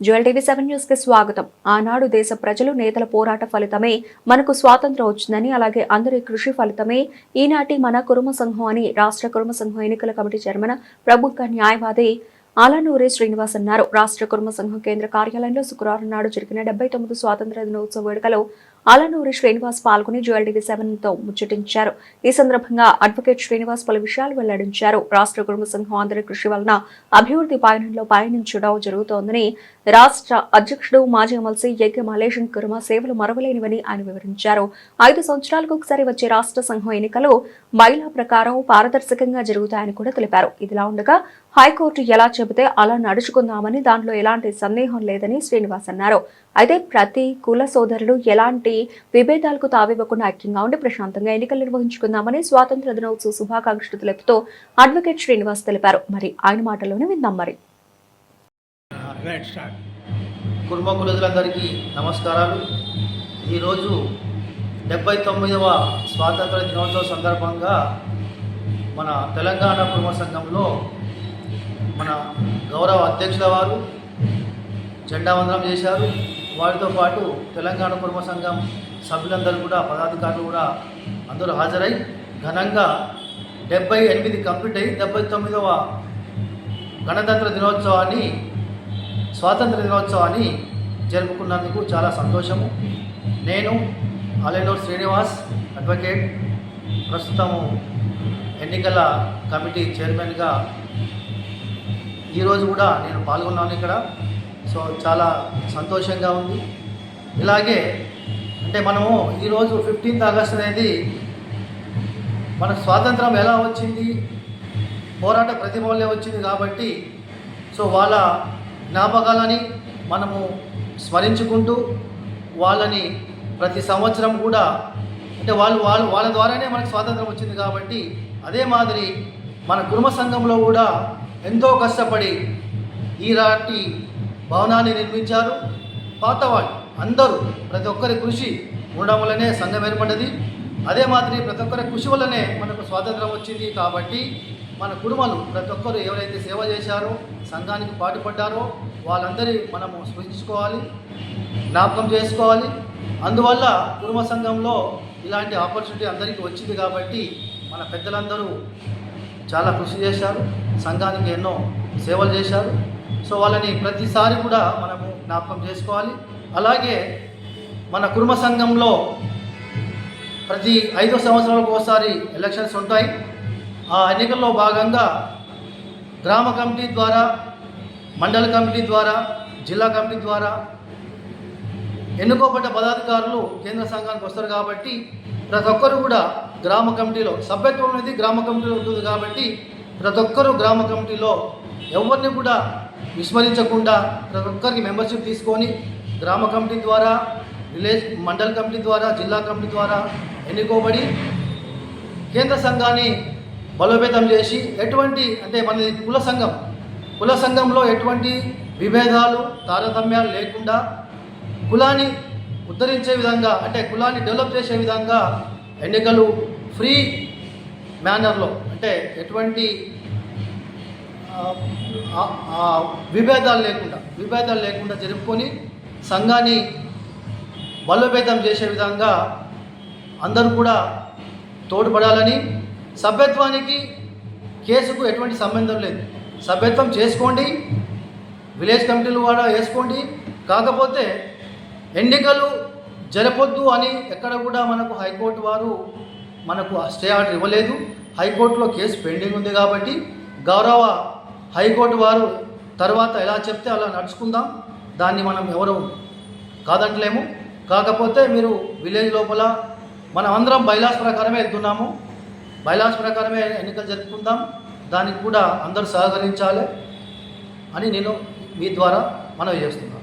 Jewel TV seven న్యూస్కి స్వాగతం. ఆనాడు దేశ ప్రజలు నేతల పోరాట ఫలితమే మనకు స్వాతంత్రం వచ్చిందని అలాగే అందరి కృషి ఫలితమే ఈనాటి మన కురుమ సంఘం అని రాష్ట్ర కురుమ సంఘం ఎన్నికల కమిటీ చైర్మన్ ప్రముఖ న్యాయవాది ఆలనూరి శ్రీనివాస్ అన్నారు. రాష్ట్ర కుర్మ సంఘం కేంద్ర కార్యాలయంలో శుక్రవారం నాడు జరిగిన డెబ్బై తొమ్మిది స్వాతంత్ర దినోత్సవ వేడుకలో ఆలనూరి శ్రీనివాస్ పాల్గొని జ్యువెల్ టీవీ సెవెన్తో ముచ్చటించారు. ఈ సందర్భంగా అడ్వకేట్ శ్రీనివాస్ పలు విషయాలు వెల్లడించారు. రాష్ట్ర కుటుంబ సంఘం అందరి కృషి వలన అభివృద్ధి పయనంలో పయనించడం జరుగుతోందని రాష్ట్ర అధ్యక్షుడు మాజీ ఎమ్మెల్సీ యజ్ఞ మలేషన్ కుర్మ సేవలు మరవలేనివని ఆయన వివరించారు. ఐదు సంవత్సరాలకు ఒకసారి వచ్చే రాష్ట్ర సంఘం ఎన్నికలు మహిళా ప్రకారం పారదర్శకంగా జరుగుతాయని కూడా తెలిపారు. ఇదిలా ఉండగా హైకోర్టు ఎలా చెబితే అలా నడుచుకుందామని దాంట్లో ఎలాంటి సందేహం లేదని శ్రీనివాస్ అన్నారు. అయితే ప్రతి కుల సోదరులు ఎలాంటి విభేదాలకు తావివ్వకుండా ఐక్యంగా ఉండి ప్రశాంతంగా ఎన్నికలు నిర్వహించుకుందామని స్వాతంత్ర దినోత్సవ శుభాకాంక్షలు తెలుపుతూ అడ్వకేట్ శ్రీనివాస్ తెలిపారు. మరి ఆయన మాటలోనే విందాం మరి. కుటుంబ కులజులందరికీ నమస్కారాలు. ఈరోజు డెబ్బై తొమ్మిదవ స్వాతంత్ర దినోత్సవ సందర్భంగా మన తెలంగాణ కుటుంబ సంఘంలో మన గౌరవ అధ్యక్షుల వారు జెండా వందనం చేశారు. వారితో పాటు తెలంగాణ కుటుంబ సంఘం సభ్యులందరూ కూడా పదాధికారులు కూడా అందరూ హాజరై ఘనంగా డెబ్బై ఎనిమిది కంప్లీట్ అయ్యి డెబ్బై తొమ్మిదవ గణతంత్ర దినోత్సవాన్ని స్వాతంత్ర దినోత్సవాన్ని జరుపుకున్నందుకు చాలా సంతోషము. నేను అలెనూర్ శ్రీనివాస్ అడ్వకేట్. ప్రస్తుతము ఎన్నికల కమిటీ చైర్మన్గా ఈరోజు కూడా నేను పాల్గొన్నాను ఇక్కడ. సో చాలా సంతోషంగా ఉంది. ఇలాగే అంటే మనము ఈరోజు ఫిఫ్టీన్త్ ఆగస్ట్ అనేది మన స్వాతంత్రం ఎలా వచ్చింది? పోరాట ప్రతిభ వచ్చింది కాబట్టి సో వాళ్ళ జ్ఞాపకాలని మనము స్మరించుకుంటూ వాళ్ళని ప్రతి సంవత్సరం కూడా అంటే వాళ్ళు వాళ్ళు వాళ్ళ ద్వారానే మనకు స్వాతంత్రం వచ్చింది కాబట్టి అదే మాదిరి మన కుటుంబ సంఘంలో కూడా ఎంతో కష్టపడి ఈనాటి భవనాన్ని నిర్మించారు. పాతవాళ్ళు అందరూ ప్రతి ఒక్కరి కృషి ఉండడం వల్లనే సంఘం ఏర్పడ్డది. అదే మాదిరి ప్రతి ఒక్కరి కృషి వల్లనే మనకు స్వాతంత్రం వచ్చింది కాబట్టి మన కుటుంబాలు ప్రతి ఒక్కరు ఎవరైతే సేవ చేశారో సంఘానికి పాటుపడ్డారో వాళ్ళందరి మనము స్మరించుకోవాలి జ్ఞాపకం చేసుకోవాలి. అందువల్ల కుటుంబ సంఘంలో ఇలాంటి ఆపర్చునిటీ అందరికీ వచ్చింది కాబట్టి మన పెద్దలందరూ చాలా కృషి చేశారు. సంఘానికి ఎన్నో సేవలు చేశారు. సో వాళ్ళని ప్రతిసారి కూడా మనము జ్ఞాపకం చేసుకోవాలి. అలాగే మన కుటుంబ సంఘంలో ప్రతి ఐదు సంవత్సరాలకు ఒకసారి ఎలక్షన్స్ ఉంటాయి. ఆ ఎన్నికల్లో భాగంగా గ్రామ కమిటీ ద్వారా మండల కమిటీ ద్వారా జిల్లా కమిటీ ద్వారా ఎన్నుకోబడ్డ పదాధికారులు కేంద్ర సంఘానికి వస్తారు కాబట్టి ప్రతి ఒక్కరు కూడా గ్రామ కమిటీలో సభ్యత్వం అనేది గ్రామ కమిటీలో ఉంటుంది కాబట్టి ప్రతి ఒక్కరూ గ్రామ కమిటీలో ఎవరిని కూడా విస్మరించకుండా ప్రతి ఒక్కరికి మెంబర్షిప్ తీసుకొని గ్రామ కమిటీ ద్వారా విలేజ్ మండల్ కమిటీ ద్వారా జిల్లా కమిటీ ద్వారా ఎన్నుకోబడి కేంద్ర సంఘాన్ని బలోపేతం చేసి ఎటువంటి అంటే మనది కుల సంఘం కుల సంఘంలో ఎటువంటి విభేదాలు తారతమ్యాలు లేకుండా కులాన్ని ఉద్ధరించే విధంగా అంటే కులాన్ని డెవలప్ చేసే విధంగా ఎన్నికలు ఫ్రీ మేనర్లో అంటే ఎటువంటి విభేదాలు లేకుండా విభేదాలు లేకుండా జరుపుకొని సంఘాన్ని బలోపేతం చేసే విధంగా అందరూ కూడా తోడ్పడాలని సభ్యత్వానికి కేసుకు ఎటువంటి సంబంధం లేదు. సభ్యత్వం చేసుకోండి విలేజ్ కమిటీలు కూడా వేసుకోండి. కాకపోతే ఎన్నికలు జరపొద్దు అని ఎక్కడ కూడా మనకు హైకోర్టు వారు మనకు స్టే ఆర్డర్ ఇవ్వలేదు. హైకోర్టులో కేసు పెండింగ్ ఉంది కాబట్టి గౌరవ హైకోర్టు వారు తర్వాత ఎలా చెప్తే అలా నడుచుకుందాం. దాన్ని మనం ఎవరు కాదంటలేము. కాకపోతే మీరు విలేజ్ లోపల మనం అందరం బైలాస్ ప్రకారమే వెళ్తున్నాము. బైలాస్ ప్రకారమే ఎన్నికలు జరుపుకుందాం. దానికి కూడా అందరూ సహకరించాలి అని నేను మీ ద్వారా మనవి చేస్తున్నాను.